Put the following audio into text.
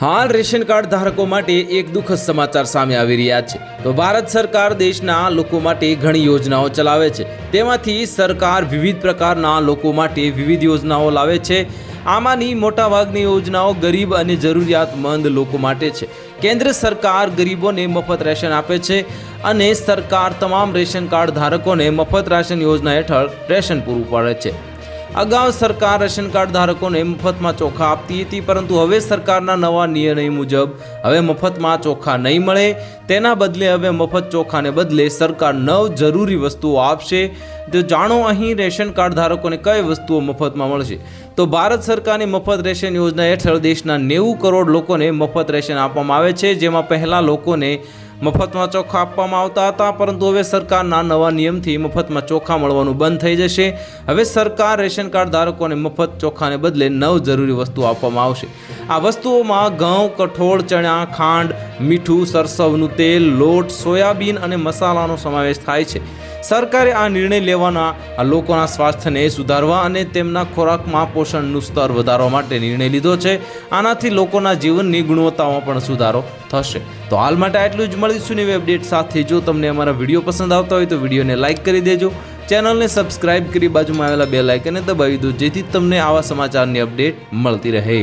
હાલ ration card ધારકો માટે એક દુઃખદ સમાચાર સામે આવી રહ્યા છે. તો ભારત સરકાર દેશના લોકો માટે ઘણી યોજનાઓ ચલાવે છે. તેમાંથી સરકાર વિવિધ પ્રકારના લોકો માટે વિવિધ યોજનાઓ લાવે છે. આમાંની મોટાભાગની યોજનાઓ ગરીબ અને જરૂરિયાતમંદ લોકો માટે છે. કેન્દ્ર સરકાર ગરીબોને મફત રેશન આપે છે અને સરકાર તમામ રેશન કાર્ડ ધારકોને મફત રાશન યોજના હેઠળ રેશન પૂરું પાડે છે. અગાઉ સરકાર રેશન કાર્ડ ધારકોને મફતમાં ચોખા આપતી હતી, પરંતુ હવે સરકારના નવા નિર્ણય મુજબ હવે મફતમાં ચોખા નહીં મળે. તેના બદલે હવે મફત ચોખાને બદલે સરકાર નવ જરૂરી વસ્તુઓ આપશે. તો જાણો અહીં રેશન કાર્ડ ધારકોને કઈ વસ્તુઓ મફતમાં મળશે? તો ભારત સરકારની મફત રેશન યોજના હેઠળ દેશના નેવું કરોડ લોકોને મફત રેશન આપવામાં આવે છે, જેમાં પહેલાં લોકોને મફતમાં ચોખા આપવામાં આવતા હતા, પરંતુ હવે સરકારના નવા નિયમથી મફતમાં ચોખા મળવાનું બંધ થઈ જશે. હવે સરકાર રેશન કાર્ડ ધારકોને મફત ચોખાને બદલે નવ જરૂરી વસ્તુ આપવામાં આવશે. આ વસ્તુઓમાં ઘઉં, કઠોળ, ચણા, ખાંડ, મીઠું, સરસવનું તેલ, લોટ, સોયાબીન અને મસાલાનો સમાવેશ થાય છે. સરકારે આ નિર્ણય લેવાના લોકોના સ્વાસ્થ્યને સુધારવા અને તેમના ખોરાકમાં પોષણનું સ્તર વધારવા માટે નિર્ણય લીધો છે. આનાથી લોકોના જીવનની ગુણવત્તામાં પણ સુધારો થશે. તો હાલ માટે આટલું જ. મળીશું નવી અપડેટ સાથે. જો તમને અમારા વીડિયો પસંદ આવતા હોય તો વિડીયોને લાઇક કરી દેજો. ચેનલને સબસ્ક્રાઇબ કરી બાજુમાં આવેલા બે લાઇકને દબાવી દો, જેથી તમને આવા સમાચારની અપડેટ મળતી રહે.